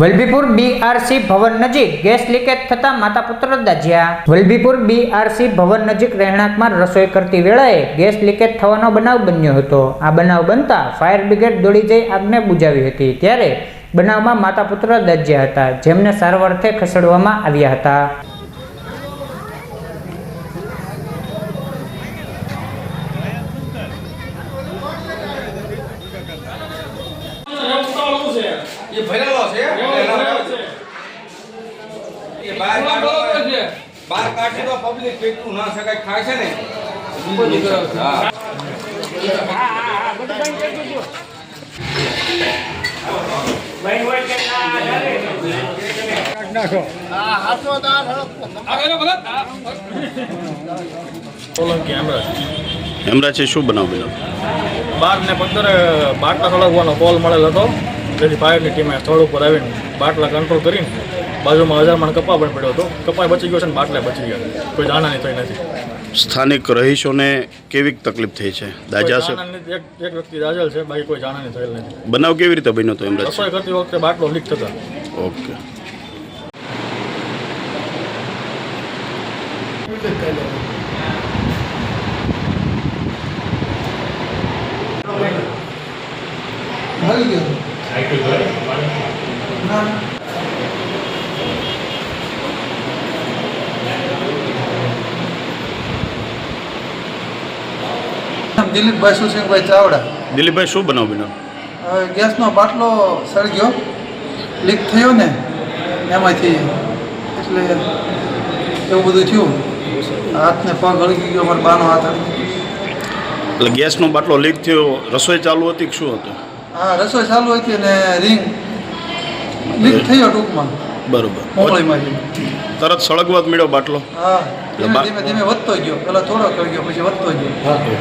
Vallabhipur BRC ભવન નજીક gas leakage થતા માતા પુત્ર દાજ્યા. વલભીપુર બીઆરસી ભવન નજીક રહેણાંકમાં રસોઈ કરતી વેળાએ ગેસ લીકેજ થવાનો બનાવ બન્યો હતો. આ બનાવ બનતા ફાયર બ્રિગેડ દોડી જઈ આગને બુજાવી હતી. ત્યારે બનાવમાં માતા પુત્ર દાજ્યા હતા, જેમને સારવારથે ખસેડવામાં આવ્યા હતા. એ ભરેલો છે? એ બહાર કાઢો બહાર કાઢી તો પબ્લિક પેટું ના શકાય ખાય છે ને? હા. છે શું બનાવ બન્યો બાર ને પંદરે બાટલા સળગવાનો કોલ મળેલ હતો. જેથી ફાયરની ટીમે સ્થળ ઉપર આવીને બાટલા કંટ્રોલ કરીને બાજુમાં હજાર મણ કપા પણ પડ્યો હતો. કપાય બચી ગયો છે ને બાટલા બચી ગયા. કોઈ દાણાની થઈ નથી. સ્થાનિક રહીશોને કેવી તકલીફ થઈ છે? દાજા છે? એક એક વ્યક્તિ દાજલ છે બાકી કોઈ જાણાની થયેલ નથી. બનાવ કેવી રીતે બન્યો હતો એમ રસોઈ કરતી વખતે બાટલો લીક થતા. ઓકે. મળી ગયો. દિલીપભાઈ સુસિંહભાઈ ચાવડા. દિલીપભાઈ શું બનાવ બન્યો હવે ગેસનો બાટલો સળગ્યો. લીક થયો ને એમાંથી. એટલે એવું બધું થયું. હાથને પગ અળગી ગયો મારા બાનો હાથ એટલે ગેસનો બાટલો લીક થયો રસોઈ ચાલુ હતી કે શું હતું? હા રસોઈ ચાલુ હતી અને રિંગ લીક થયો ટૂંકમાં. બરોબર. તરત સળગવા જ મળ્યો બાટલો. હા ધીમે ધીમે વધતો ગયો. પેલા થોડો કરી ગયો પછી વધતો ગયો. ઓકે.